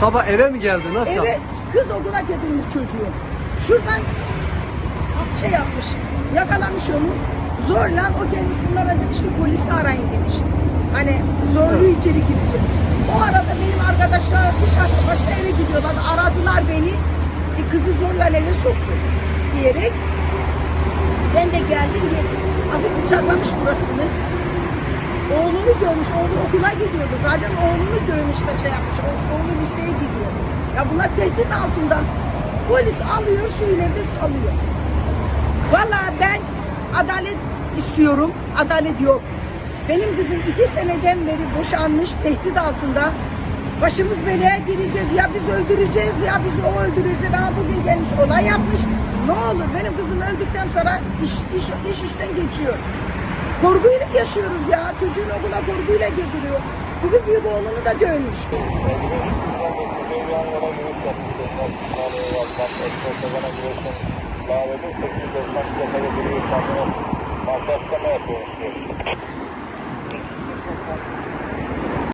Sabah eve mi geldi? Nasıl Eve yaptı? kız okula getirmiş çocuğu. Şuradan şey yapmış, yakalamış onu. Zorla o gelmiş bunlara demiş ki polisi arayın demiş. Hani zorluyor içeri girecek. O arada benim arkadaşlar dışarısı başka eve gidiyorlar. Aradılar beni. E, kızı zorla eve soktu diyerek. Ben de geldim diye hafif bıçaklamış burasını. Oğlunu görmüş, oğlu okula gidiyordu. Zaten oğlunu görmüş de şey yapmış, oğlu liseye gidiyor. Ya bunlar tehdit altında. Polis alıyor, şeyleri de salıyor. Valla ben adalet istiyorum, adalet yok. Benim kızım iki seneden beri boşanmış, tehdit altında. Başımız belaya girecek, ya biz öldüreceğiz ya biz o öldürecek. Ama bugün gelmiş olay yapmış. Ne olur benim kızım öldükten sonra iş, iş, iş işten geçiyor. Korkuyla yaşıyoruz ya. Çocuğun okula korkuyla gidiyor. Bugün büyük oğlunu da dövmüş. Masaj yapıyormuş.